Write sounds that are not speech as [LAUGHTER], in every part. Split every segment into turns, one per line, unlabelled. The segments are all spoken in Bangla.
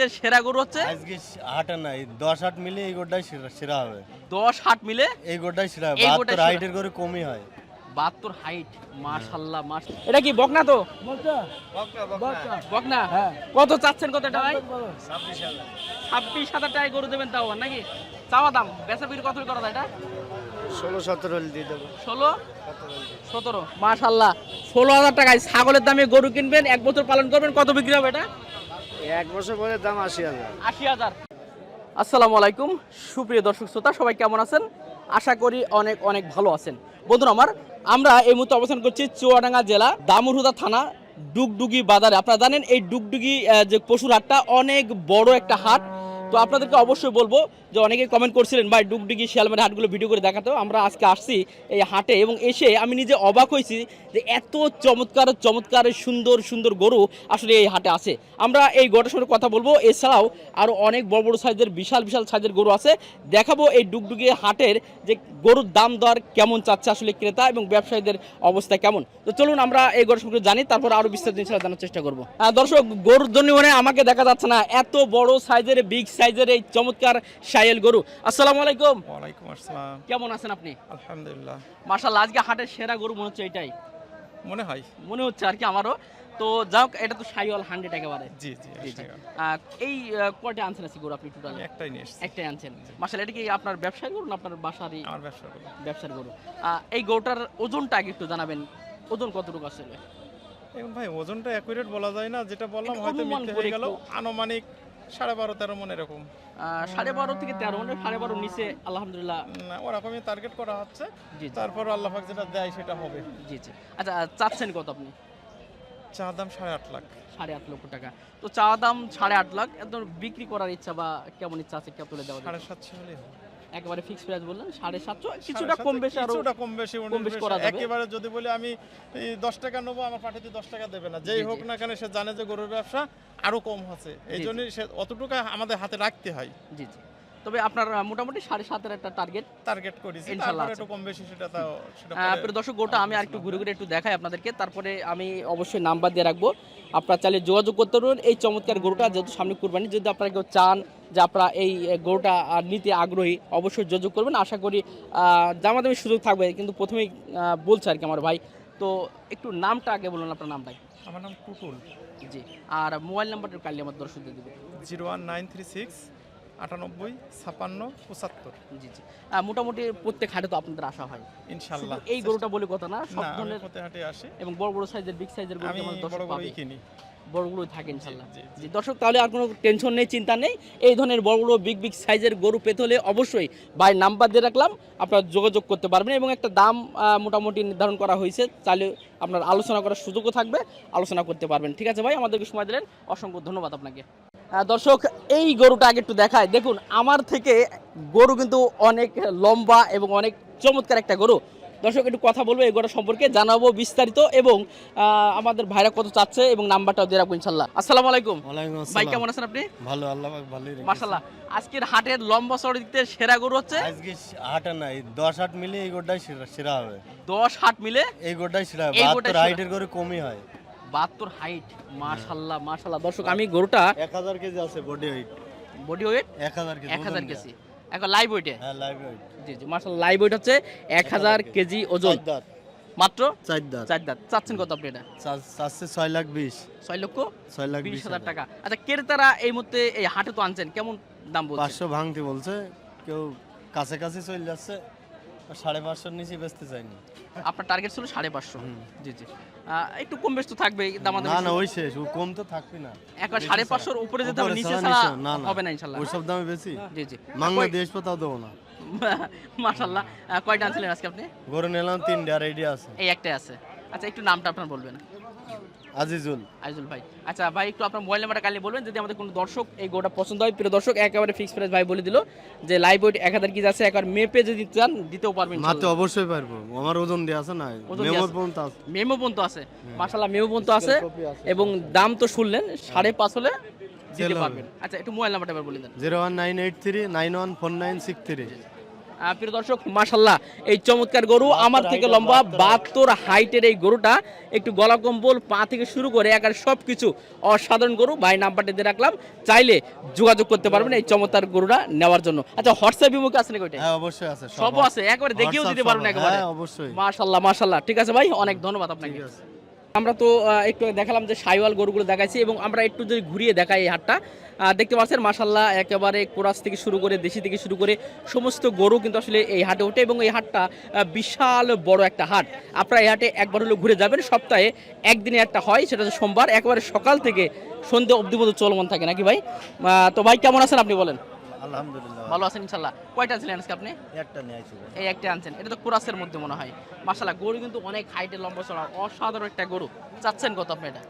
সেরা গরু হচ্ছে?
আজকে হাটে নাই দশ হাট মিলে এই গোটাই সেরা সেরা হবে।
দশ হাট মিলে?
এই গোটাই সেরা হবে। বাহাত্তর। হাইটের করে কমই হয়।
বাহাত্তর হাইট মাশাল্লাহ মাস এটা কি বকনা তো? বকনা। কত চাচ্ছেন কত ছাব্বিশ হাজার। টাকায় গরু দেবেন তাও নাকি? চাওয়া দাম বেচা বিক্রি কত করা যায় এটা?
ষোলো সতেরো দিয়ে দেবো।
ষোলো? সতেরো মাশাল্লাহ। ষোলো হাজার টাকায় ছাগলের দামে গরু কিনবেন এক বছর পালন করবেন কত বিক্রি হবে এটা?
এক বছর পরে দাম আশি হাজার।
আসসালামু আলাইকুম, সুপ্রিয় দর্শক শ্রোতা, সবাই কেমন আছেন? আশা করি অনেক অনেক ভালো আছেন। বন্ধুরা আমার, আমরা এই মুহূর্তে অবস্থান করছি চুয়াডাঙ্গা জেলা দামুরহুদা থানা, ডুগডুগি বাজারে। আপনারা জানেন, এই ডুগডুগি যে পশুর হাটটা অনেক বড় একটা হাট। তো আপনাদেরকে অবশ্যই বলব যে অনেকে কমেন্ট করছিলেন, ভাই, ডুগডুগি শিয়ালমারি হাটগুলো ভিডিও করে দেখাতো। আমরা আজকে আসছি এই হাটে এবং এসে আমি নিজে অবাক হয়েছি যে এত চমৎকার চমৎকার, সুন্দর সুন্দর গরু আসলে এই হাটে আছে। আমরা এই গরুটার সঙ্গে কথা বলব। এছাড়াও আরও অনেক বড় বড় সাইজের, বিশাল বিশাল সাইজের গরু আছে। দেখাবো এই ডুগডুগি হাটের যে গরুর দাম দর কেমন চাচ্ছে আসলে ক্রেতা এবং ব্যবসায়ীদের অবস্থা কেমন। তো চলুন আমরা এই গরু সম্পর্কে জানি, তারপর আরও বিস্তারিত ইনশাআল্লাহ জানার চেষ্টা করব। দর্শক, গরুর জন্য মানে আমাকে দেখা যাচ্ছে না, এত বড় সাইজের বিগ সাইজের এই চমৎকার সাইল গরু। আসসালামু আলাইকুম।
ওয়ালাইকুম আসসালাম।
কেমন আছেন আপনি?
আলহামদুলিল্লাহ।
মার্শাল্লাহ আজকে হাটের সেরা গরু মনে হচ্ছে এটাই।
মনে হয়।
মনে হচ্ছে আর কি আমারও। তো যাক এটা তো সাইওয়াল হান্ড্রেড একেবারে।
জি জি
জি। এই কয়টা আনছেন আছে গরু আপনি টোটাল
একটাই নিয়ে
একটাই আনছেন। মার্শাল এটা কি আপনার ব্যবসায় গরু না আপনার বাসারই?
আমার ব্যবসা করি
ব্যবসার গরু। এই গরুটার ওজনটা আগে একটু জানাবেন। ওজন কতটুকু আসলে?
এখন ভাই ওজনটা অ্যাকুরেট বলা যায় না। যেটা বললাম হয়তো মিথ্যে হয়ে গেল। আনুমানিক সাড়ে বারো তেরো মনে এরকম।
সাড়ে বারো থেকে তেরো মানে সাড়ে বারো নিচে আলহামদুলিল্লাহ।
না, ওরকমই টার্গেট করা হচ্ছে।
জি
তারপর আল্লাহ পাক যেটা দেয় সেটা হবে।
জি জি। আচ্ছা চাচ্ছেন কত আপনি?
চা দাম সাড়ে আট লাখ।
সাড়ে আট লক্ষ টাকা। তো চা দাম সাড়ে আট লাখ একদম বিক্রি করার ইচ্ছা বা কেমন ইচ্ছা আছে কেউ তুলে দেওয়া
সাড়ে সাতশো হলেই।
একেবারে ফিক্স প্রাইস বললেন সাড়ে সাতশো কিছুটা কম বেশি আরও
কিছুটা কম বেশি
কম বেশি করা যাবে।
একেবারে যদি বলি আমি দশ টাকা নেব আমার পাঠিয়ে দশ টাকা দেবে না। যেই হোক না কেন সে জানে যে গরুর ব্যবসা আরও কম হচ্ছে। এই
জি, জি।
জন্যই সে অতটুকু আমাদের হাতে রাখতে হয়।
জি জি। তবে আপনার মোটামুটি সাড়ে সাতের একটা টার্গেট
টার্গেট তারপরে
আছে।
একটু কম বেশি সেটা তাও সেটা
প্রিয় দর্শক গোটা আমি আর একটু ঘুরে ঘুরে একটু দেখাই আপনাদেরকে। তারপরে আমি অবশ্যই নাম্বার দিয়ে রাখব। আপনারা চাইলে যোগাযোগ করতে পারবেন। এই চমৎকার গরুটা যেহেতু সামনে কুরবানি যদি আপনারা কেউ চান যে আপনারা এই গরুটা নিতে আগ্রহী অবশ্যই যোগাযোগ করবেন। আশা করি জামাদামি সুযোগ থাকবে। কিন্তু প্রথমেই বলছে আর কি আমার ভাই। তো একটু নামটা আগে বলুন আপনার নামটা
আমার নাম টুটুল
জি। আর মোবাইল নাম্বারটা কালি আমার দর্শকদের দেবেন।
Zero one nine three six আটানব্বই ছাপান্ন পঁচাত্তর।
জি জি। মোটামুটি প্রত্যেক হাটে তো আপনাদের আসা হয়।
ইনশাল্লাহ।
এই গরুটা বলে কথা না সব ধরনের
হাটে আসি।
এবং বড় বড় সাইজের বিগ সাইজের গরু
আমি বড়
দর্শক পাবে।
কিনি।
বড়গুলো থাকে ইনশাল্লাহ।
জি,
দর্শক তাহলে আর কোনো টেনশন নেই চিন্তা নেই। এই ধরনের বড় বড় বিগ বিগ সাইজের গরু পেতে হলে অবশ্যই ভাই নাম্বার দিয়ে রাখলাম। আপনারা যোগাযোগ করতে পারবেন এবং একটা দাম মোটামুটি নির্ধারণ করা হয়েছে। তাহলে আপনার আলোচনা করার সুযোগও থাকবে আলোচনা করতে পারবেন। ঠিক আছে ভাই আমাদেরকে সময় দিলেন। অসংখ্য ধন্যবাদ আপনাকে। দর্শক এই গরুটা আগে একটু দেখায় দেখুন আমার থেকে গরু কিন্তু অনেক লম্বা এবং অনেক চমৎকার একটা গরু। দর্শক একটু কথা বলব এই গরু সম্পর্কে জানাব বিস্তারিত এবং আমাদের ভাইরা কত চাচ্ছে এবং নাম্বারটাও দিয়ে রাখব ইনশাল্লাহ। আসসালামু আলাইকুম। ভাই কেমন আছেন আপনি?
ভালো আল্লাহ রেখেছে।
মাশাল্লাহ আজকের হাটের লম্বা চড় দিতে সেরা গরু হচ্ছে?
আজকে হাটে নাই দশ হাট মিলে এই গোটাই সেরা হবে।
দশ হাট মিলে?
এই গোটাই সেরা হবে হাইটের করে কমই হয়।
বাহাত্তর হাইট মাশাল্লাহ মাশাল্লাহ। দর্শক আমি গরুটা
এক হাজার কেজি আছে বডি ওয়েট
বডি ওয়েট
এক হাজার কেজি
এক হাজার কেজি। এখন লাইভ ওয়েটে।
হ্যাঁ লাইভ ওয়েট
জি জি মাশাল্লাহ লাইভ ওয়েট হচ্ছে এক হাজার কেজি। ওজন। মাত্র?
চার দাঁত।
চার দাঁত। চাচ্ছেন কত আপনি এটা?
চারশে ছয় লাখ বিশ।
ছয় লক্ষ
ছয় লাখ
বিশ হাজার টাকা। আচ্ছা ক্রেতারা এই মুহূর্তে এই হাটে তো আনছেন কেমন দাম বলছে
পাঁচশো ভাঙতে বলছে। কেউ কাছে কাছে চলে যাচ্ছে। সাড়ে পাঁচশোর নিচে বেচতে চাইনি।
আপনার টার্গেট ছিল সাড়ে পাঁচশো। জি জি। একটু কম বেশ তো থাকবে দামাদামি
না না ওই শেষ ও কম তো থাকবে না।
একবার সাড়ে পাঁচশোর উপরে যেতে হবে নিচে
ছাড়া।
হবে না ইনশাল্লাহ।
ওইসব দামে বেশি?
জি জি।
মাংনা দেশ পাতাও দেবো না। [LAUGHS]
মাশাল্লাহ কয়টা আনছিলেন আজকে আপনি?
গরু নিলাম তিনটে আর এইটি আছে।
এই একটাই আছে। আচ্ছা একটু নামটা আপনার বলবেন।
আজিজুল।
আইজুল ভাই। আচ্ছা ভাই একটু আপনার মোবাইল নাম্বারটা কালি বলবেন যদি আমাদের কোনো দর্শক এই গোটা পছন্দ হয় প্রিয় দর্শক একেবারে ফিক্স প্রাইস ভাই বলে দিল যে লাইভ ওয়েট এক হাজার কি আছে একবার মেপে যদি চান দিতেও পারবেন
মারতে অবশ্যই পারব। আমার ওজন দিয়ে আছে না
ওজন দেয়া
পর্যন্ত আছে।
মেমো পর্যন্ত আছে। মাশাল্লাহ মেমো পর্যন্ত আছে। এবং দাম তো শুনলেন সাড়ে পাঁচ হলে দিতে পারবেন। আচ্ছা একটু মোবাইল নাম্বারটা বলে দেন।
Zero one nine eight three nine one four nine six three.
প্রিয় দর্শক মাশাল্লাহ এই চমৎকার গরু আমার থেকে লম্বা বাহাত্তর হাইটের এই গরুটা একটু গলা কম্বল পা থেকে শুরু করে একার সব কিছু অসাধারণ গরু। ভাই নাম্বারটা দিয়ে রাখলাম। চাইলে যোগাযোগ করতে পারবেন এই চমৎকার গরুটা নেওয়ার জন্য। আচ্ছা হোয়াটসঅ্যাপ বিমুখে আছে নাকি ওইটা
হ্যাঁ অবশ্যই আছে
সব আছে একবারে দেখিয়েও দিতে পারবেন একেবারে।
হ্যাঁ অবশ্যই।
মাশাল্লাহ মাশাল্লাহ ঠিক আছে ভাই অনেক ধন্যবাদ আপনাকে।
ঠিক আছে।
আমরা তো একটু দেখালাম যে সাইওয়াল গরুগুলো দেখাইছি এবং আমরা একটু যদি ঘুরিয়ে দেখাই এই হাটটা দেখতে পাচ্ছেন মাশাল্লাহ একেবারে কোরাস থেকে শুরু করে, দেশি থেকে শুরু করে সমস্ত গরু কিন্তু আসলে এই হাটে ওঠে এবং এই হাটটা বিশাল বড় একটা হাট। আপনারা এই হাটে একবার হলেও ঘুরে যাবেন, সপ্তাহে একদিনে একটা হয়, সেটা হচ্ছে সোমবার, একেবারে সকাল থেকে সন্ধ্যে অবধি পর্যন্ত চলমান থাকে, নাকি ভাই? তো ভাই, কেমন আছেন আপনি বলেন?
আলহামদুলিল্লাহ।
ভালো আছেন ইনশাল্লাহ কয়টা ছিলেন আজকে আপনি?
একটা নিয়ে আইছি।
এই একটা আনছেন। এটা তো কোরাসের মধ্যে মনে হয়। মাশাল্লাহ গরু কিন্তু অনেক হাইটের লম্বা চড়া অসাধারণ একটা গরু। চাচ্ছেন কত আপনি এটা?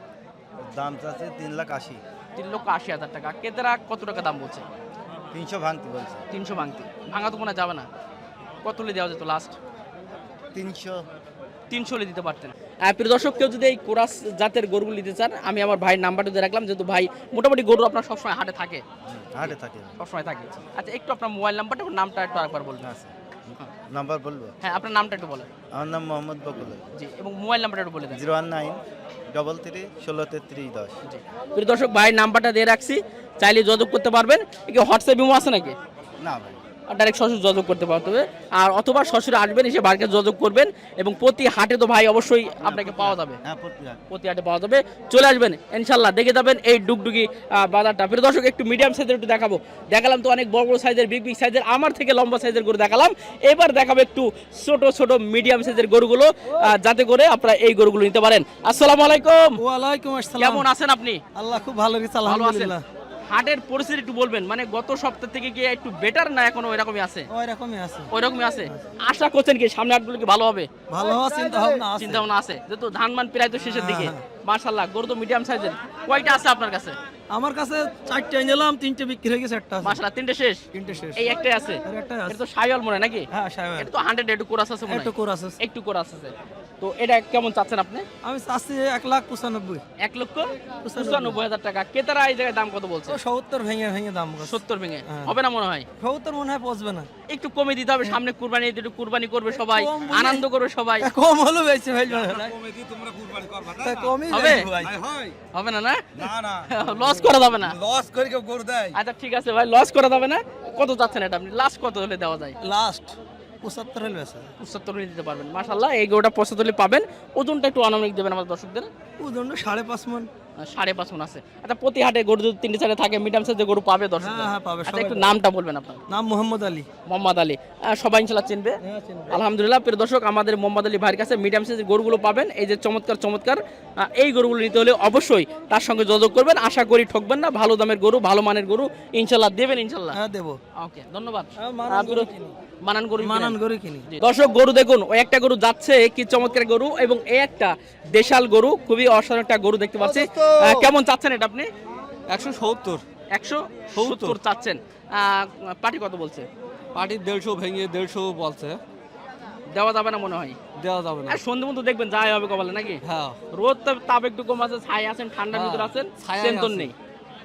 দাম চাচ্ছে তিন লাখ আশি।
তিন লক্ষ আশি হাজার টাকা। কেতেরা কত টাকা দাম বলছে?
তিনশো ভাঙতি বলছে।
তিনশো ভাঙতি। ভাঙা তো মনে যাবে না। কত দেওয়া যেত লাস্ট
তিনশো
তিনশো হলে দিতে পারতেন। প্রিয় দর্শক কেউ যদি এই কোরাস জাতের গরুগুলো নিতে চান আমি আমার ভাইয়ের নাম্বারটা দিয়ে রাখলাম। যেহেতু ভাই মোটামুটি গরু আপনার সবসময় হাটে থাকে।
হাটে থাকে।
সবসময় থাকে। আচ্ছা একটু আপনার মোবাইল নাম্বারটা নামটা একটু আরেকবার বলবেন।
আছে নাম্বার বলব?
হ্যাঁ আপনার নামটা একটু বলেন।
আমার নাম মোহাম্মদ বকুল।
জি এবং মোবাইল নাম্বারটা একটু বলে দেন।
Zero one nine double three ষোলো তেত্রিশ দশ।
জি। প্রিয় দর্শক ভাইয়ের নাম্বারটা দিয়ে রাখছি। চাইলে যোগাযোগ করতে পারবেন। কি হোয়াটসঅ্যাপ ইমো আছে নাকি?
না ভাই।
ডাইরেক্ট শ্বশুর যোগাযোগ করতে পারতে হবে আর অথবা শ্বশুরে আসবেন এসে বাড়িতে যোগাযোগ করবেন এবং প্রতি হাটে তো ভাই অবশ্যই আপনাকে পাওয়া যাবে।
হ্যাঁ প্রতি হাটে।
পাওয়া যাবে। চলে আসবেন ইনশাল্লাহ দেখে যাবেন এই ডুগডুগি বাজারটা। প্রিয় দর্শক একটু মিডিয়াম সাইজের একটু দেখাবো। দেখালাম তো অনেক বড় বড় সাইজের বিগ বিগ সাইজের আমার থেকে লম্বা সাইজের গরু দেখালাম। এবার দেখাবো একটু ছোট ছোট মিডিয়াম সাইজের গরুগুলো আহ, যাতে করে আপনারা এই গরুগুলো নিতে পারেন। আসসালামু আলাইকুম।
ওয়ালাইকুম আসসালাম।
কেমন আছেন আপনি?
আল্লাহ খুব ভালো
আছেন?
আলহামদুলিল্লাহ।
হাটের পরিস্থিতি একটু বলবেন। মানে গত সপ্তাহ থেকে কি একটু বেটার না এখন ওইরকমই আছে?
ওইরকমই আছে।
ওইরকমই আছে? আশা করছেন কি সামনে হাটগুলো কি ভালো হবে?
ভালো হওয়ার চিন্তা ভাবনা আছে।
চিন্তা ভাবনা আছে। যেহেতু ধান মান প্রায় তো শেষের দিকে। মার্শাল্লাহ গরু তো মিডিয়াম সাইজের কয়টা আছে আপনার কাছে?
আমার কাছে চারটে নিলাম তিনটে বিক্রি হয়ে গেছে একটা
তিনটে শেষ?
তিনটে শেষ।
এই একটাই আছে?
একটাই আছে।
এটা তো মনে নাকি?
হ্যাঁ
এটা তো হান্ড্রেড একটু কোরাস আছে মনে
একটু কোরাস আছে।
একটু কোরাস আছে। তো এটা কেমন চাচ্ছেন আপনি?
আমি চাচ্ছি এক লাখ পঁচানব্বই।
এক লক্ষ পঁচানব্বই। হাজার টাকা। কেতারা এই জায়গায় দাম কত বলছে?
সত্তর ভেঙে ভেঙে দাম
সত্তর ভেঙে।
হ্যাঁ।
হবে না মনে হয়?
সত্তর মনে হয় পচবে না।
একটু কমে দিতে হবে সামনে কুরবানি একটু কুরবানি করবে সবাই আনন্দ করবে সবাই।
কম হলো বেশি ভাই। কমই
হবে?
হবে ভাই
হবে? না না? লস [LAUGHS] করা যাবে না।
লস করে কেউ গরু দেয়।
আচ্ছা ঠিক আছে ভাই লস করা যাবে না। কত চাচ্ছেন এটা আপনি? লাস্ট কত হলে দেওয়া যায়?
লাস্ট পঁচাত্তর হলে
পঁচাত্তর হলে দিতে পারবেন। মাশাল্লাহ এই গরুটা পঁচাত্তর পাবেন। ওজনটা একটু আনুমানিক দেবেন আমার দর্শকদের।
ওজন সাড়ে পাঁচ মন।
সাড়ে পাঁচ মন আছে। আচ্ছা প্রতি হাটে গরু যদি তিনটে চারে থাকে মিডিয়াম সাইজের গরু পাবে দর্শক
হ্যাঁ হ্যাঁ পাবে
আচ্ছা একটু নামটা বলবেন আপনার।
নাম মোহাম্মদ আলী।
মোহাম্মদ আলী। সবাই ইনশাল্লাহ চিনবে। আলহামদুলিল্লাহ প্রিয় দর্শক আমাদের মোহাম্মদ আলী ভাইয়ের কাছে মিডিয়াম সাইজের গরুগুলো পাবেন। এই যে চমৎকার চমৎকার এই গরুগুলো নিতে হলে অবশ্যই তার সঙ্গে যোগাযোগ করবেন। আশা করি ঠকবেন না। ভালো দামের গরু ভালো মানের গরু ইনশাল্লাহ দেবেন ইনশাল্লাহ।
হ্যাঁ দেবো।
ওকে ধন্যবাদ।
হ্যাঁ, মানান গরু
মানান গরু
মানান
কিনেন।
গরু কিনি।
দর্শক গরু দেখুন ওই একটা গরু যাচ্ছে কি চমৎকার গরু এবং এই একটা দেশাল গরু খুবই অসাধারণ একটা গরু দেখতে পাচ্ছি। কেমন চাচ্ছেন এটা আপনি?
একশো সত্তর।
একশো সত্তর। চাচ্ছেন। পার্টি কত বলছে?
পার্টি দেড়শো ভেঙে দেড়শো বলছে।
দেওয়া যাবে না মনে হয়?
দেওয়া যাবে না।
আর সন্ধে মতো দেখবেন যাই হবে কপালে নাকি?
হ্যাঁ।
রোদ তো তাপ একটু কম আছে ছাই আছেন ঠান্ডার
হ্যাঁ,
ভিতরে আছেন টেনশন নেই।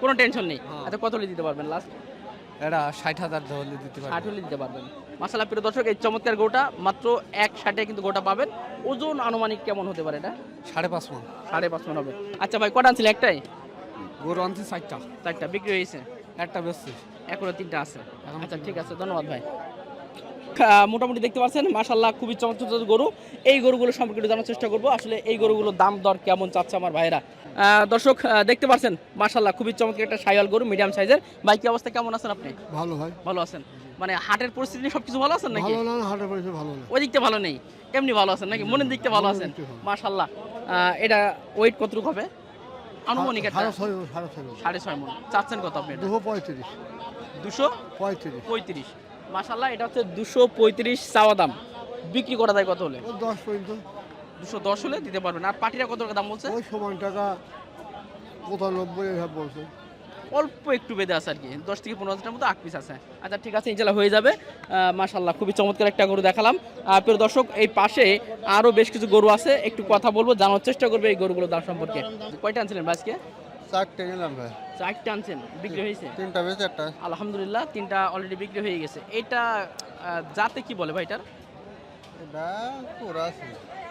কোনো টেনশন নেই।
হ্যাঁ।
আচ্ছা কত হলে দিতে পারবেন লাস্ট
এটা ষাট হাজার দিতে
ষাট হলে দিতে পারবেন। মাসালা প্রিয় দর্শক এই চমৎকার গোটা মাত্র এক ষাটে কিন্তু গোটা পাবেন। ওজন আনুমানিক কেমন হতে পারে এটা?
সাড়ে পাঁচ মন।
সাড়ে পাঁচ মন হবে। আচ্ছা ভাই কটা আনছিল একটাই?
গরু আনছি চারটা।
চারটা বিক্রি হয়েছে?
একটা বেশি
এখনও তিনটা আছে। আচ্ছা ঠিক আছে ধন্যবাদ ভাই। মোটামুটি দেখতে পাচ্ছেন মাশাল্লাহ খুবই চমৎকার গরু। এই গরুগুলো সম্পর্কে জানার চেষ্টা করব। আসলে এই গরুগুলোর দাম দর কেমন চাচ্ছে আমার ভাইরা দর্শক দেখতে পাচ্ছেন মাশাল্লাহ খুবই চমৎকার একটা সাইয়াল গরু মিডিয়াম সাইজের ভাই কি অবস্থা? কেমন আছেন আপনি?
ভালো ভাই।
ভালো আছেন? মানে হাটের পরিস্থিতি নিয়ে সবকিছু ভালো আছেন নাকি?
ভালো না হাটের পয়সা ভালো না।
ওই দিকটা ভালো নেই। এমনি ভালো আছেন নাকি? মনের দিকটা ভালো আছেন? মাশাল্লাহ এটা ওয়েট কতটুকু হবে? আনুমানিক একটা?
সাড়ে ছয়
মন। চাচ্ছেন কত আপনি এটা?
দুশো পঁয়ত্রিশ।
দুশো
পঁয়ত্রিশ।
পঁয়ত্রিশ। মাশাল্লাহ এটা হচ্ছে দুশো পঁয়ত্রিশ চাওয়া দাম। বিক্রি করা যায় কত হলে?
দশ পর্যন্ত।
দুশো দশ হলে দিতে পারবেন। আর পাটিরা কত টাকা দাম বলছে?
ওই সমান টাকা পঁচানব্বই এসব বলছে।
অল্প একটু বেঁধে আছে আর কি। দশ থেকে পনেরো হাজার মতো আট পিস আছে। আচ্ছা ঠিক আছে ইনশাল্লাহ হয়ে যাবে। মাশাল্লাহ খুবই চমৎকার একটা গরু দেখালাম। প্রিয় দর্শক এই পাশে আরও বেশ কিছু গরু আছে। একটু কথা বলব জানার চেষ্টা করবে এই গরুগুলোর দাম সম্পর্কে। কয়টা আনছিলেন আজকে?
চারটে নিলাম ভাই।
চারটে আনছেন বিক্রি হয়েছে?
তিনটা একটা।
আলহামদুলিল্লাহ তিনটা অলরেডি বিক্রি হয়ে গেছে। এটা যাতে কি বলে ভাই এটার?
এটা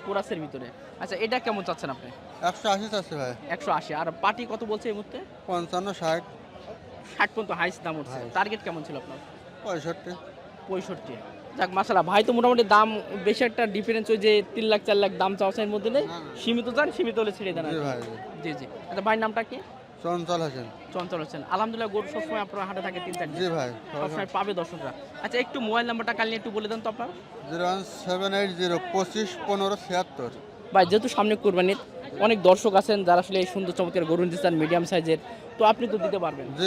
কোরাসের ভিতরে। আচ্ছা এটা কেমন চাচ্ছেন আপনি?
একশো আশি চাচ্ছে ভাই।
একশো আশি। আর পাটি কত বলছে এই মুহূর্তে?
পঞ্চান্ন ষাট।
ষাট পর্যন্ত হাইস দাম উঠছে। টার্গেট কেমন ছিল আপনার?
পঁয়ষট্টি।
পঁয়ষট্টি। যাক মাসালা ভাই তো মোটামুটি দাম বেশি একটা ডিফারেন্স ওই যে তিন লাখ চার লাখ দাম চাওয়া এর মধ্যে নেই। সীমিত চান সীমিত হলে ছেড়ে দেন
জি
জি। আচ্ছা ভাইয়ের নামটা কি?
চঞ্চল হোসেন।
চঞ্চল হোসেন। আলহামদুলিল্লাহ গরু সবসময় আপনার হাটে থাকে তিন চারটি
জি ভাই
সবসময় পাবে দর্শকরা। আচ্ছা একটু মোবাইল নাম্বারটা কাল নিয়ে একটু বলে দেন তো আপনার।
Zero one seven eight zero পঁচিশ পনেরো ছিয়াত্তর।
ভাই যেহেতু সামনে কোরবানির অনেক দর্শক আছেন যারা আসলে এই সুন্দর চমৎকার গরু নিতে চান মিডিয়াম সাইজের তো আপনি তো দিতে পারবেন।
জি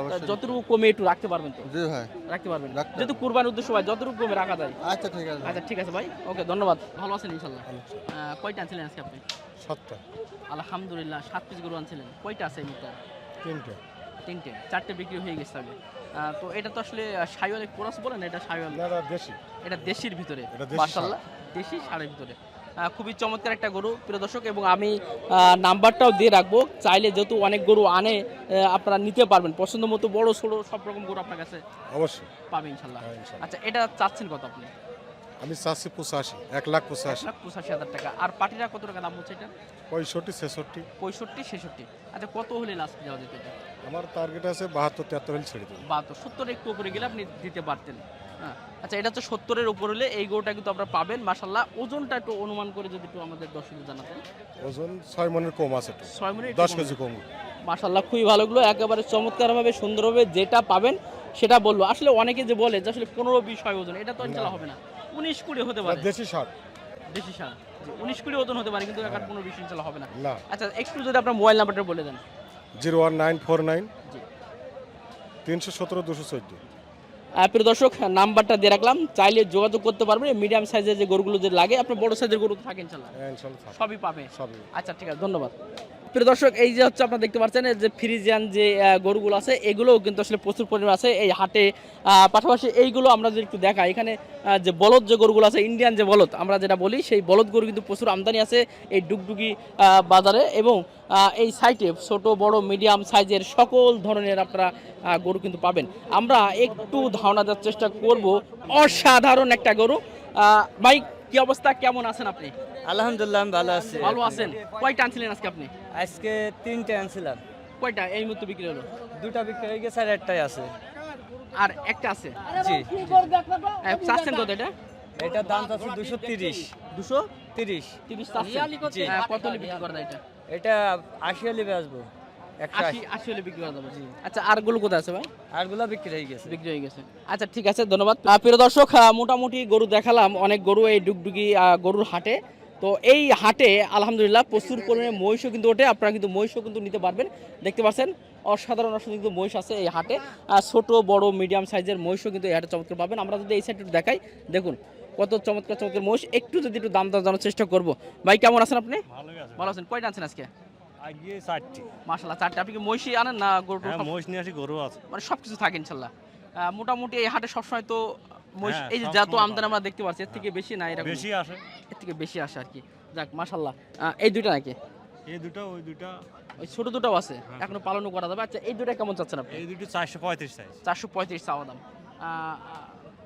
অবশ্যই।
যতটুকু কমে একটু রাখতে পারবেন তো?
জি ভাই।
রাখতে পারবেন। যেহেতু কুরবানির উদ্দেশ্য ভাই যতটুকু কমে রাখা যায়।
আচ্ছা ঠিক আছে।
আচ্ছা ঠিক আছে ভাই। ওকে ধন্যবাদ। ভালো আছেন ইনশাল্লাহ। আহ, কয়টা আনছিলেন আজকে আপনি?
সাতটা।
আলহামদুলিল্লাহ সাত পিস গরু আনছিলেন। কয়টা আছে
তিনটে।
তিনটে। চারটে বিক্রি হয়ে গেছে তো এটা তো আসলে সাইওয়াল কোরাস বলেন এটা সাইওয়াল?
দাদা বেশি
এটা দেশির ভিতরে।
দেশি
সারের ভিতরে। খুবই চমৎকার একটা গরু প্রিয় দর্শক এবং আমি নাম্বারটাও দিয়ে রাখব। চাইলে যেহেতু অনেক গরু আনে আপনারা নিতে পারবেন। পছন্দ মতো বড় ছোট সব রকম গরু আপনার কাছে
অবশ্যই।
পাবে
হ্যাঁ, ইনশাল্লাহ।
আচ্ছা এটা চাচ্ছেন কত আপনি?
আমি চাচ্ছি পঁচাশি এক লাখ পঁচাশি।
লাখ পঁচাশি হাজার টাকা। আর পাটিরা কত টাকা দাম হচ্ছে এটা?
পঁয়ষট্টি ছেষট্টি।
পঁয়ষট্টি ছেষট্টি। আচ্ছা কত হলে লাস্ট দেওয়া যেত এটা
আমার টার্গেট আছে বাহাত্তর তিয়াত্তর হলে ছেড়ে দেবো।
বাহাত্তর সত্তর একটু উপরে গেলে আপনি দিতে পারতেন। হ্যাঁ আচ্ছা এটা তো সত্তরের উপর হলে এই গরুটা কিন্তু আপনারা পাবেন মাসাল্লাহ ওজনটা একটু অনুমান করে যদি একটু আমাদের দর্শকদের জানাতেন।
ওজন ছয় মনের কম আছে
ছয় মনের
দশ কেজি কম।
মাসাল্লাহ খুবই ভালোগুলো একেবারে চমৎকারভাবে সুন্দরভাবে যেটা পাবেন সেটা বলল। আসলে অনেকে যে বলে যে আসলে পনেরো বিশ হয় ওজন এটা তো ইনশাল্লাহ হবে না। উনিশ কুড়ি হতে পারে।
দেশি সার।
বেশি সার। উনিশ কুড়ি ওজন হতে পারে কিন্তু একার পনেরো বিশ ইনশাল্লাহ হবে না। আচ্ছা একটু যদি আপনার মোবাইল নাম্বারটা বলে দেন।
Zero one nine four nine তিনশো সতেরো দুশো চোদ্দ।
প্রিয় দর্শক নাম্বারটা দিয়ে রাখলাম। চাইলে যোগাযোগ করতে পারবেন। মিডিয়াম সাইজের যে গরুগুলো যে লাগে আপনার বড় সাইজের গরু থাকে ইনশাল্লাহ
হ্যাঁ।
সবই পাবে।
সবই।
আচ্ছা ঠিক আছে ধন্যবাদ। প্রিয় দর্শক, এই যে হচ্ছে আপনারা দেখতে পাচ্ছেন যে ফ্রিজিয়ান যে গরুগুলো আছে, এগুলোও কিন্তু আসলে প্রচুর পরিমাণ আছে। এই হাটে পাশাপাশি এইগুলো আমরা যদি একটু দেখাই, এখানে যে বলদ যে গরুগুলো আছে, ইন্ডিয়ান যে বলদ, আমরা যেটা বলি, সেই বলদ গরু কিন্তু প্রচুর আমদানি আছে এই ডুগডুগি বাজারে এবং এই সাইটে ছোট, বড়, মিডিয়াম সাইজের সকল ধরনের আপনারা গরু কিন্তু পাবেন। আমরা একটু ধারণা দেওয়ার চেষ্টা করব, অসাধারণ একটা গরু। ভাই কি অবস্থা? কেমন আছেন আপনি?
আলহামদুলিল্লাহ আমি ভালো আছি।
ভালো আছেন? কয়টা আনছিলেন আজকে আপনি?
আজকে তিনটে আনছিলাম।
কয়টা? এই মুহূর্তে বিক্রি হলো?
দুটা বিক্রি হয়ে গেছে আর একটাই আছে।
আর একটা আছে?
জি।
আহ, চাচ্ছেন কত এটা?
এটার দাম আছে দুশো তিরিশ।
দুশো?
তিরিশ।
তিরিশ
জি।
কত বিক্রি করা এটা?
এটা আশি হলে বেচবো।
আচ্ছা আর কোথায় আছে ভাই?
আরগুলো বিক্রি হয়ে গেছে।
বিক্রি হয়ে গেছে। আচ্ছা ঠিক আছে ধন্যবাদ। প্রিয় দর্শক মোটামুটি গরু দেখালাম অনেক গরু এই ডুগডুগি গরুর হাটে। তো এই হাটে আলহামদুলিল্লাহ প্রচুর পরিমাণে মহিষও কিন্তু ওঠে। আপনারা কিন্তু মহিষও কিন্তু নিতে পারবেন। দেখতে পাচ্ছেন অসাধারণ অসাধারণ কিন্তু মহিষ আছে এই হাটে। ছোট বড় মিডিয়াম সাইজের মহিষও কিন্তু এই হাটে চমৎকার পাবেন। আমরা যদি এই সাইডে দেখাই দেখুন কত চমৎকার চমৎকার মহিষ। একটু যদি একটু দাম দাম জানার চেষ্টা করব। ভাই কেমন আছেন আপনি? ভালো আছেন। কয়টা আছেন আজকে?
আগে চারটি।
মাশাল্লাহ চারটে। আপনি কি মহিষই আনেন না গরু
হ্যাঁ মহিষ নিয়ে আসি গরু আছে।
মানে সব কিছু থাকে ইনশাল্লাহ মোটামুটি এই হাটে সবসময় তো মহিষ
হ্যাঁ,
এই যে যত আমদানি আমরা দেখতে পাচ্ছি এর থেকে বেশি না এরকম?
বেশি আসে।
এর থেকে বেশি আসে আর কি। যাক মাশাল্লাহ এই দুইটা নাকি?
এই দুটো ওই দুটো
ওই ছোট দুটাও আছে? এখনও পালনও করা যাবে। আচ্ছা এই দুটা কেমন চাচ্ছেন আপনি?
এই দুটো চারশো পঁয়ত্রিশ
চারশো পঁয়ত্রিশ চাওয়া দাম।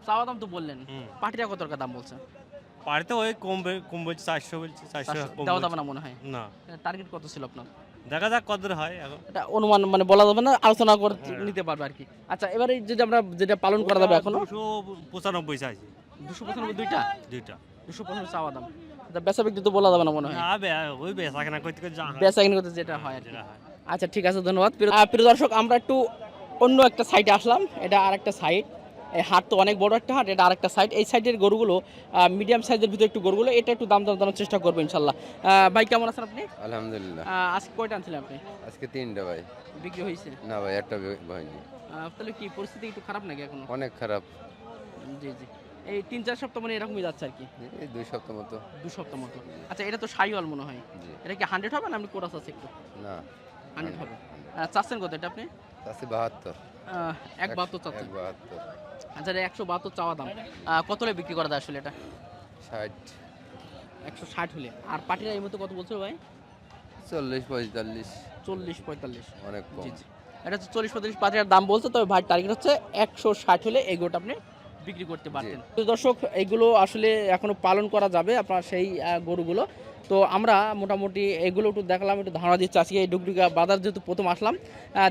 চাওয়া দাম তো বললেন। পাটিরা কত টাকা দাম বলছে
ওই কম বে- কম বলছে চারশো বলছে চারশো
দেওয়া যাবে না মনে হয়?
না।
টার্গেট কত ছিল আপনার?
দেখা যাক কত হয় এখন।
এটা অনুমান মানে বলা যাবে না আলোচনা করে নিতে পারবে আর কি। আচ্ছা এবারে যদি আমরা যেটা পালন করা যাবে এখনও?
দুশো পঁচানব্বই চাইছি।
দুশো পঁচানব্বই দুইটা?
দুইটা।
দুশো পঁচানব্বই চাওয়া দাম। আচ্ছা, বেচা বিক্রি তো বলা যাবে না মনে হয়।
ওই বেচা কেনা করতে হয়,
বেচা কিনে করতে যেটা হয়
হয়।
আচ্ছা ঠিক আছে ধন্যবাদ। প্রিয় দর্শক আমরা একটু অন্য একটা সাইডে আসলাম। এটা আর একটা সাইড এই হাট তো অনেক বড় একটা হাট এটা আর একটা সাইড এই সাইডের গরুগুলো মিডিয়াম সাইজের ভিতরে একটু গরুগুলো এটা একটু দাম দাম জানার চেষ্টা করব ইনশাল্লাহ। ভাই কেমন আছেন আপনি?
আলহামদুলিল্লাহ।
আজকে কয়টা আনছিলেন আপনি?
আজকে তিনটা ভাই।
বিক্রি হয়েছে?
না ভাই একটা হয়নি।
তাহলে কি পরিস্থিতি একটু খারাপ নাকি এখন?
অনেক খারাপ।
জি জি। এই তিন চার সপ্তাহ মানে এরকমই যাচ্ছে আর কি?
এই দুই সপ্তাহ মতো।
দু সপ্তাহ মতো। আচ্ছা এটা তো সাইওয়াল মনে হয়। এটা কি হান্ড্রেড হবে না আপনি কোরাস আছে একটু?
না।
হান্ড্রেড হবে। চাচ্ছেন কত এটা আপনি?
আছে বাহাত্তর।
এক বাহাত্তর চাচ্ছেন।
বাহাত্তর।
আচ্ছা এটা একশো বাহাত্তর চাওয়া দাম। কত হলে বিক্রি করা যায় আসলে এটা?
ষাট।
একশো ষাট হলে। আর পাটিরা এই মতো কত বলছো ভাই?
চল্লিশ পঁয়তাল্লিশ।
চল্লিশ পঁয়তাল্লিশ।
অনেক কম।
জি জি। এটা হচ্ছে চল্লিশ পঁয়তাল্লিশ হাজার দাম বলছে তবে ভাই টার্গেট হচ্ছে একশো ষাট হলে এই গোটা আপনি বিক্রি করতে পারতেন। তো দর্শক এগুলো আসলে এখনও পালন করা যাবে আপনার সেই গরুগুলো। তো আমরা মোটামুটি এগুলো একটু দেখলাম একটু ধারণা দিচ্ছি। আজকে এই ডুগডুগা বাজার যেহেতু প্রথম আসলাম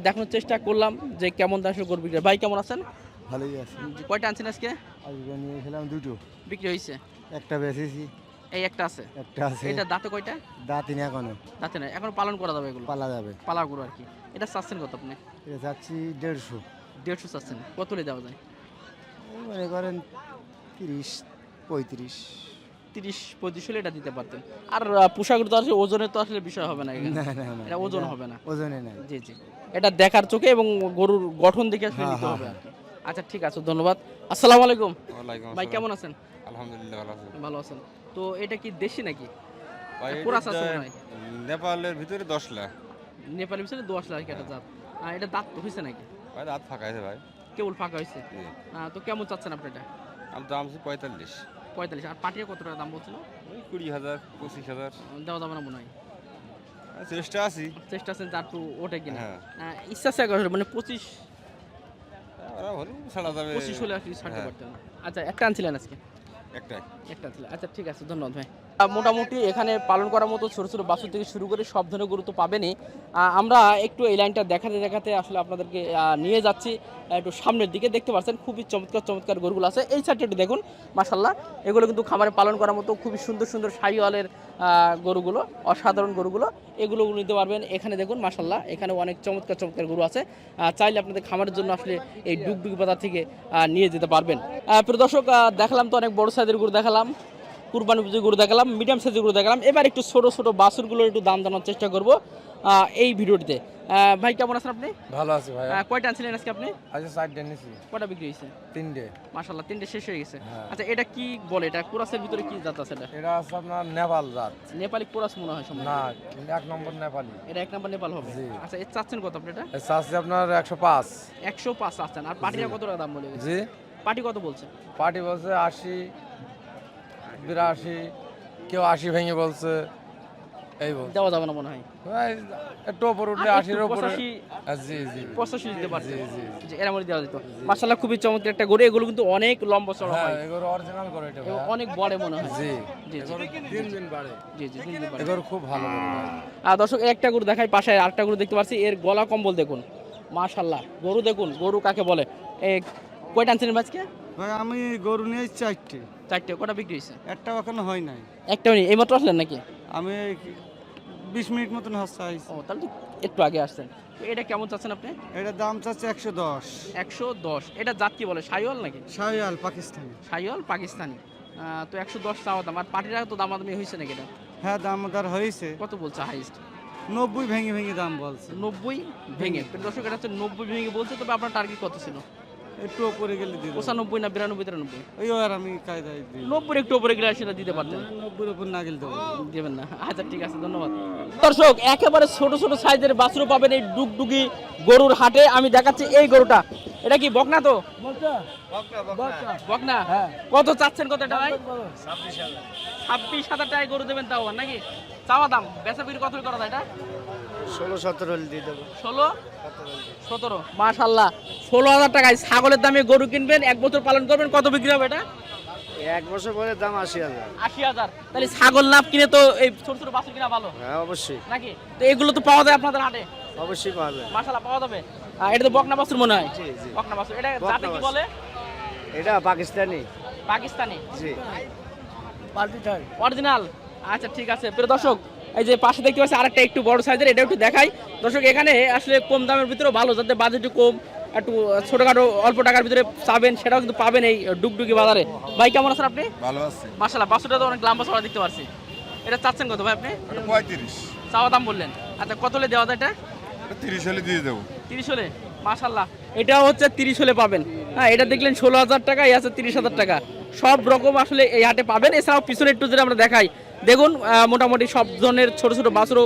দেখানোর চেষ্টা করলাম যে কেমন দাম গরু বিক্রি ভাই কেমন আছেন?
ভালোই আছে।
কয়টা আনছেন আজকে?
আজকে নিয়ে এসেছিলাম দুটো।
বিক্রি হয়েছে?
একটা বেচেছি।
এই একটা আছে?
একটা আছে।
এটা দাঁতে কয়টা?
দাঁতিনি এখনও।
দাঁতে নাই। এখন পালন করা যাবে এগুলো?
পালা যাবে।
পালা গরু আর কি। এটা চাচ্ছেন কত আপনি?
এটা যাচ্ছি দেড়শো।
দেড়শো চাচ্ছেন। কত হলে দেওয়া যায়?
মনে করেন তিরিশ পঁয়ত্রিশ।
তিরিশ পঁয়ত্রিশ হলে এটা দিতে পারতেন। আর পোশাকের তো আসলে ওজনের তো আসলে বিষয় হবে না
না না না।
এটা ওজন হবে না।
ওজনে নাই।
জি জি। এটা দেখার চোখে এবং গরুর গঠন দেখে আসলে
হ্যাঁ,
নিতে
হ্যাঁ,
হবে আর কি। আচ্ছা ঠিক আছে ধন্যবাদ। আসসালামু আলাইকুম। ভাই কেমন আছেন?
আলহামদুলিল্লাহ ভালো আছি।
ভালো আছেন। তো এটা কি দেশি নাকি? কোরাস
এটা
আছে মনে হয়।
নেপালের ভিতরে দশ লাখ।
নেপালি পিছনে দোয়াশ লাগে একটা জাত। আহ, এটা দাঁত হয়েছে নাকি?
ভাই রাত ফাঁকা আছে ভাই।
কেবল ফাঁকা
জি।
আহ, তো কেমন চাচ্ছেন আপনি এটা?
আমি দাম আছে পঁয়তাল্লিশ।
পঁয়তাল্লিশ। আর পাটিয়া কত টাকা দাম বলছিল?
ওই কুড়ি হাজার পঁচিশ হাজার।
দেওয়া যাবে না মনে হয়।
চেষ্টা আছি।
চেষ্টা আছেন যার একটু ওঠে কিনা।
হ্যাঁ।
ইচ্ছা আছে মানে পঁচিশ
ওরা হলো ছাড়া যাবে।
পঁচিশ হলে আর কি ছাড়তে
হ্যাঁ।
পারতেন আচ্ছা একটা আনছিলেন আজকে?
একটা
একটা আনছিলেন। আচ্ছা ঠিক আছে ধন্যবাদ ভাই। মোটামুটি এখানে পালন করার মতো ছোটো ছোটো বাছুর থেকে শুরু করে সব ধরনের গুরুত্ব পাবেনই। আহ, আমরা একটু এই লাইনটা দেখাতে দেখাতে আসলে আপনাদেরকে নিয়ে যাচ্ছি একটু সামনের দিকে দেখতে পাচ্ছেন খুবই চমৎকার চমৎকার গরুগুলো আছে। এই সাইডটা একটু দেখুন মাসাল্লাহ এগুলো কিন্তু খামারে পালন করার মতো খুবই সুন্দর সুন্দর শাহিওয়ালের গরুগুলো অসাধারণ গরুগুলো এগুলো নিতে পারবেন। এখানে দেখুন মাসাল্লাহ এখানে অনেক চমৎকার চমৎকার গরু আছে। চাইলে আপনাদের খামারের জন্য আসলে এই ডুগডুগি বাজার থেকে নিয়ে যেতে পারবেন। প্রিয় দর্শক দেখালাম তো অনেক বড় সাইজের গরু দেখালাম। কুরবানি পুজোর গরু দেখালাম মিডিয়াম সাইজের গরু দেখালাম। এবার একটু ছোট ছোট বাছুরগুলোর একটু দাম জানার চেষ্টা করব এই ভিডিওটিতে। ভাই কেমন আছেন আপনি?
ভালো আছে ভাই
কয়টা আনছিলেন আজকে আপনি?
আজকে চারটে নিছি
কয়টা বিক্রি হয়েছে?
তিনটে।
মাশাল্লাহ তিনটে শেষ হয়ে গেছে।
হ্যাঁ।
আচ্ছা এটা কি বলে? এটা কোরাসের ভিতরে কি জাত আছে এটা?
এটা আছে আপনার নেপাল জাত।
নেপালি কোরাস মনে হয় সম্ভবত।
না এক নম্বর নেপালি।
এটা এক নম্বর নেপাল হবে। আচ্ছা এর চাচ্ছেন কত আপনি এটা?
চাচ্ছি আপনার একশো পাঁচ।
একশো পাঁচ চাচ্ছেন। আর পাটিরা কত টাকা দাম বলে
জি।
পাটি কত বলছে
পার্টি বলছে আশি বিরাশি কেউ আশি ভেঙে বলছে এই বলছে।
দেওয়া যাবে না মনে হয়।
ভাই, একটু ওপর উঠলে আশির
পঁচাশি
আহ, জি জি।
পঁচাশি দিতে পারছে।
জি, জি, জি।
যে এর মধ্যে দেওয়া যেত। খুবই চমৎকার একটা গরু। এগুলো কিন্তু অনেক লম্বা চড়া
হ্যাঁ
হয়।
এগুলো অরিজিনাল করে এটা ভাই।
অনেক বড় মনে হয়।
জি।
জি
দিন দিন বাড়ে।
জি জি দিন দিন বাড়ে।
এগুলো খুব ভালো
আর দর্শক একটা গরু দেখাই পাশে আরেকটা গরু দেখতে পাচ্ছি। এর গলা কম্বল দেখুন। মাশাল্লাহ গরু দেখুন। গরু কাকে বলে? কয়টা আনছিলেন আজকে?
ভাই আমি গরু নিয়ে চারটে।
চারটে কটা বিক্রি হয়েছে?
একটা এখনও হয় নাই।
একটাও নেই এইমাত্র আসলেন নাকি?
আমি বিশ মিনিট মতন হচ্ছে
ও তাহলে তো একটু আগে আসছেন। এটা কেমন চাচ্ছেন আপনি?
এটার দাম চাচ্ছে একশো দশ।
একশো দশ। এটা জাত কি বলে সাইওয়াল নাকি?
শাহিয়াল পাকিস্তানি।
সাইওয়াল পাকিস্তানি। তো একশো দশ চাওয়া দাম। আর পাটিরা তো দামাদামি হয়েছে নাকি এটা?
হ্যাঁ দামদার হয়েছে।
কত বলছে হাইস্ট
নব্বই ভেঙে ভেঙে দাম বলছে।
নব্বই ভেঙে। দর্শক এটা হচ্ছে নব্বই ভেঙে বলছে তবে আপনার টার্গেট কত ছিল?
একটু ওপরে গেলে দেবো।
পঁচানব্বই না বিরানব্বই তিরানব্বই?
ওই আর আমি কায়দায় দিই।
নব্বই একটু উপরে গেলে সেটা দিতে পারতেন?
নব্বইয়ের উপর না গেলে
দেবেন না। আচ্ছা ঠিক আছে ধন্যবাদ। দর্শক একেবারে ছোট ছোট সাইজের বাছুরও পাবেন এই ডুগডুগি গরুর হাটে। আমি দেখাচ্ছি এই গরুটা। এটা কি বকনা তো? বকনা। কত চাচ্ছেন কত ভাই? ছাব্বিশ হাজার। টাকায় গরু দেবেন তাও নাকি? চাওয়া দাম বেচা বিক্রি কত করা যায় এটা?
ষোলো সতেরো হলে দিয়ে দেবো।
ষোলো? সতেরো মাশাল্লাহ। ষোলো হাজার টাকায় ছাগলের দামে গরু কিনবেন এক বছর পালন করবেন কত বিক্রি হবে এটা?
এক বছর পরে দাম আশি হাজার।
আশি হাজার। তাহলে ছাগল লাভ কিনে তো এই ছোট ছোট বাছুর কিনা ভালো?
হ্যাঁ অবশ্যই।
নাকি? তো এগুলো তো পাওয়া যায় আপনাদের হাটে?
অবশ্যই পাবে
মাশাল্লাহ পাওয়া যাবে। এটা তো বকনা বাছুর মনে হয়?
জি, জি।
বকনা বাছুর। এটা জাতে কি বলে?
এটা পাকিস্তানি।
পাকিস্তানি।
জি।
অরিজিনাল। আচ্ছা ঠিক আছে। প্রিয় দর্শক এই যে পাশে দেখতে পাচ্ছি আরেকটা একটু বড় সাইজের এটা একটু দেখাই। দর্শক এখানে আসলে কম দামের ভিতরে ভালো যাতে বাজেট কম একটু ছোটখাটো অল্প টাকার ভিতরে পাবেন সেটাও কিন্তু পাবেন এই ডুগডুগি বাজারে। ভাই কেমন আছেন আপনি?
ভালো আছে।
মাসাল্লাহ বাসুটা তো অনেক লম্বা চড়া দেখতে পাচ্ছি। এটা চাচ্ছেন কত ভাই আপনি?
পঁয়ত্রিশ।
চাওয়া দাম বললেন। আচ্ছা কত হলে দেওয়া যায় এটা?
তিরিশ হলে দিয়ে দেবো।
তিরিশ হলে? মাশাল্লাহ এটাও হচ্ছে তিরিশ হলে পাবেন। হ্যাঁ এটা দেখলেন ষোলো হাজার টাকা এই আছে তিরিশ হাজার টাকা। সব রকম আসলে এই হাটে পাবেন। এছাড়াও পিছনে একটু যেটা আমরা দেখাই দেখুন মোটামুটি সব ধরনের ছোট ছোট বাছুরও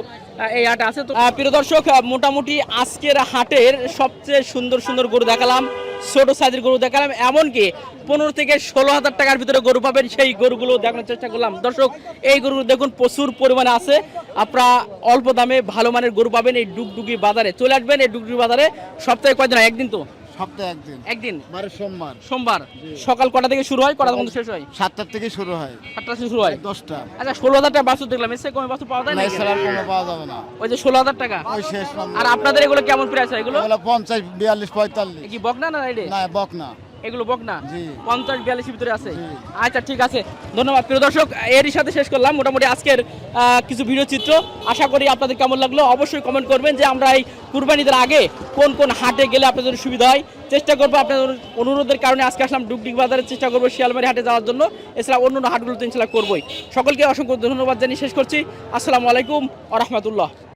এই হাটে আছে। তো প্রিয় দর্শক মোটামুটি আজকের হাটের সবচেয়ে সুন্দর সুন্দর গরু দেখালাম, ছোট সাইজের গরু দেখালাম, এমনকি পনেরো থেকে ষোলো হাজার টাকার ভিতরে গরু পাবেন, সেই গরুগুলো দেখানোর চেষ্টা করলাম। দর্শক, এই গরুগুলো দেখুন, প্রচুর পরিমাণে আছে। আপনারা অল্প দামে ভালো মানের গরু পাবেন এই ডুগডুগি বাজারে। চলে আসবেন এই ডুগডুগি বাজারে সপ্তাহে কয়দিন একদিন তো?
সপ্তাহে একদিন।
একদিন?
বারে সোমবার।
সোমবার? সকাল কটা থেকে শুরু হয়? কটা পর্যন্ত শেষ হয়?
সাতটার থেকে শুরু হয়।
সাতটা থেকে শুরু হয়?
দশটা।
আচ্ছা ষোলো হাজার টাকা বাছুর দেখলাম। এসে কমে বাছুর পাওয়া যায় না
এছাড়া কোনো পাওয়া যাবে না।
ওই যে ষোলো হাজার টাকা?
ওই শেষ
আর আপনাদের এগুলো কেমন প্রাইস হয় এগুলো?
পঞ্চাশ বিয়াল্লিশ পঁয়তাল্লিশ।
কি বকনা না
না বক না
এগুলো বকনা
জি।
পঞ্চাশ বিয়াল্লিশের ভিতরে আছে। আচ্ছা ঠিক আছে। ধন্যবাদ। প্রিয় দর্শক এরই সাথে শেষ করলাম। মোটামুটি আজকের কিছু ভিডিও চিত্র। আশা করি আপনাদের কেমন লাগল? অবশ্যই কমেন্ট করবেন যে আমরা এই কুরবানিদের আগে কোন কোন হাটে গেলে আপনাদের সুবিধা হয়। চেষ্টা করব আপনাদের অনুরোধের কারণে আজকে আসলাম ডুগডিগ বাজারের। চেষ্টা করব শিয়ালমারি হাটে যাওয়ার জন্য। এছাড়া অন্য অন্য হাটগুলো তো ইনশাল্লাহ করবোই। সকলকে অসংখ্য ধন্যবাদ জানিয়ে শেষ করছি। আসসালামু আলাইকুম আ রহমতুল্লাহ।